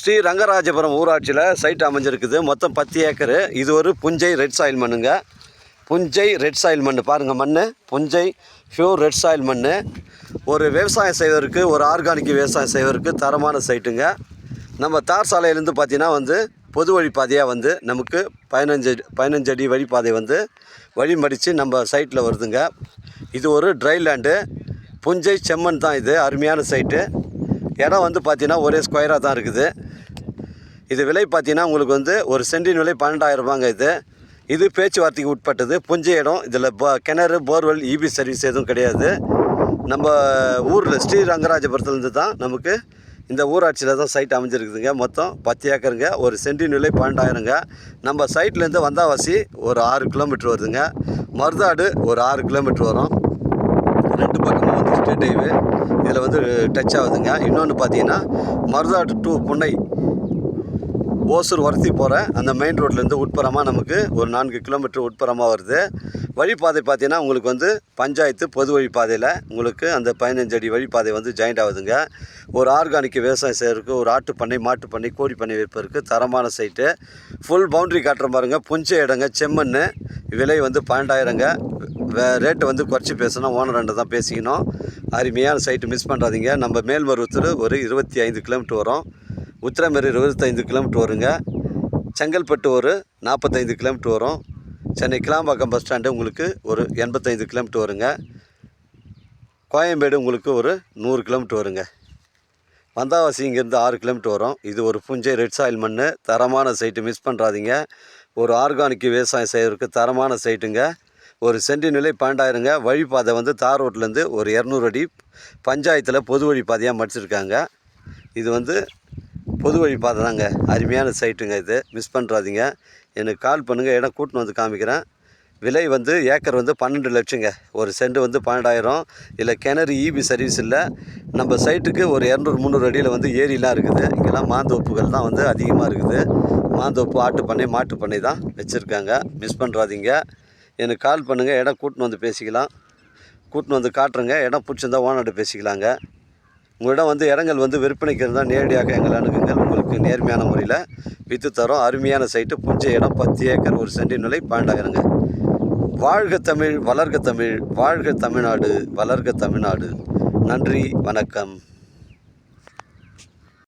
ஸ்ரீ ரங்கராஜபுரம் ஊராட்சியில் சைட் அமைஞ்சிருக்குது. மொத்தம் பத்து ஏக்கரு. இது ஒரு புஞ்சை ரெட் சாயில் மண்ணுங்க. புஞ்சை ரெட் சாயில் மண் பாருங்கள் மண் புஞ்சை பியூர் ரெட் சாயில் மண் ஒரு விவசாயம் செய்வதற்கு ஒரு ஆர்கானிக் விவசாயம் செய்வதற்கு தரமான சைட்டுங்க. நம்ம தார் சாலையிலேருந்து பார்த்தீங்கன்னா வந்து பொது வழிப்பாதையாக வந்து நமக்கு பதினஞ்சு பதினஞ்சு அடி வழிப்பாதை வந்து வழிமடித்து நம்ம சைட்டில் வருதுங்க. இது ஒரு ட்ரை லேண்டு. புஞ்சை செம்மண் தான் இது. அருமையான சைட்டு. இடம் வந்து பார்த்தீங்கன்னா ஒரே ஸ்கொயராக தான் இருக்குது. இது விலை பார்த்தீங்கன்னா உங்களுக்கு வந்து ஒரு சென்டின் விலை பன்னெண்டாயிரம் ரூபாங்க இது. இது பேச்சுவார்த்தைக்கு உட்பட்டது. புஞ்சை இடம். இதில் ப கிணறு போர்வெல் இபி சர்வீஸ் எதுவும் கிடையாது. நம்ம ஊரில் ஸ்ரீ ரங்கராஜபுரத்துலேருந்து தான் நமக்கு இந்த ஊராட்சியில் தான் சைட் அமைஞ்சிருக்குதுங்க. மொத்தம் பத்து ஏக்கருங்க. ஒரு சென்டின் விலை பன்னெண்டாயிரங்க. நம்ம சைட்லேருந்து வந்தாவாசி ஒரு ஆறு கிலோமீட்டர் வருதுங்க. மருதாடு ஒரு ஆறு கிலோமீட்டர் வரும். ரெண்டு பக்கமும் வந்து ஸ்டேட் ஹைவே இதில் வந்து டச் ஆகுதுங்க. இன்னொன்று பார்த்தீங்கன்னா மருதாடு டூ புன்னை ஓசூர் வரத்தி போகிற அந்த மெயின் ரோட்லேருந்து உட்புறமாக நமக்கு ஒரு நான்கு கிலோமீட்டர் உட்புறமாக வருது. வழிப்பாதை பார்த்தீங்கன்னா உங்களுக்கு வந்து பஞ்சாயத்து பொது வழிப்பாதையில் உங்களுக்கு அந்த பதினஞ்சு அடி வழிப்பாதை வந்து ஜாயிண்ட் ஆகுதுங்க. ஒரு ஆர்கானிக் விவசாயம் செய்யறதுக்கு ஒரு ஆட்டு பண்ணை மாட்டு பண்ணை கோழி பண்ணை வைப்பதற்கு தரமான சைட்டு ஃபுல் பவுண்ட்ரி காட்டுற பாருங்க புஞ்ச இடங்க செம்மண் விலை வந்து பன்னெண்டாயிரங்க. ரேட்டு வந்து குறைச்சி பேசணும் ஓனர் ரெண்டு தான் பேசிக்கணும். அருமையான சைட்டு மிஸ் பண்ணுறாதீங்க நம்ம மேல்மருவத்தூர் ஒரு இருபத்தி ஐந்து கிலோமீட்டர் வரும். உத்திரமேரி இருபத்தைந்து கிலோமீட்டர் வருங்க. செங்கல்பட்டு ஒரு நாற்பத்தைந்து கிலோமீட்டர் வரும். சென்னை கிளாம்பாக்கம் பஸ் ஸ்டாண்டு உங்களுக்கு ஒரு எண்பத்தைந்து கிலோமீட்டர் வருங்க. கோயம்பேடு உங்களுக்கு ஒரு நூறு கிலோமீட்டர் வருங்க. வந்தாவாசி இங்கேருந்து ஆறு கிலோமீட்டர் வரும். இது ஒரு புஞ்சை ரெட் சாயில் மண் தரமான சைட்டு மிஸ் பண்ணுறாதீங்க ஒரு ஆர்கானிக் விவசாயம் செய்யறதுக்கு தரமான சைட்டுங்க ஒரு சென்டி நிலை பன்னெண்டாயிரங்க. வழிப்பாதை வந்து தார் ரோட்லேருந்து ஒரு இரநூறு அடி பஞ்சாயத்தில் பொது வழிப்பாதையாக மடிச்சிருக்காங்க. இது வந்து பொது வழி தாங்க அருமையான சைட்டுங்க இது. மிஸ் பண்ணுறாதீங்க எனக்கு கால் பண்ணுங்கள் இடம் கூட்டின்னு வந்து காமிக்கிறேன். விலை வந்து ஏக்கர் வந்து பன்னெண்டு லட்சங்க. ஒரு சென்ட் வந்து பன்னெண்டாயிரம். இல்லை கிணறு இபி சர்வீஸ் இல்லை. நம்ம சைட்டுக்கு ஒரு இரநூறு முந்நூறு அடியில் வந்து ஏரிலாம் இருக்குது. இங்கெல்லாம் மாந்தோப்புகள் தான் வந்து அதிகமாக இருக்குது. மாந்தோப்பு ஆட்டு பண்ணை மாட்டு பண்ணை தான் வச்சுருக்காங்க. மிஸ் பண்ணுறாதீங்க எனக்கு கால் பண்ணுங்கள் இடம் கூட்டின்னு வந்து பேசிக்கலாம். கூட்டின்னு வந்து காட்டுறேங்க. இடம் பிடிச்சிருந்தா ஓனர்கிட்ட பேசிக்கலாங்க. உங்களிடம் வந்து இடங்கள் வந்து விற்பனைக்கு இருந்தால் நேரடியாக எங்களை அணுகுங்கள். உங்களுக்கு நேர்மையான முறையில் விற்று தரோம். அருமையான சைட்டு புஞ்ச இடம் பத்து ஏக்கர் ஒரு சென்டி நிலை பன்னெண்டாயிரங்க வாழ்க தமிழ் வளர்க தமிழ் வாழ்க தமிழ்நாடு வளர்க தமிழ்நாடு. நன்றி வணக்கம்.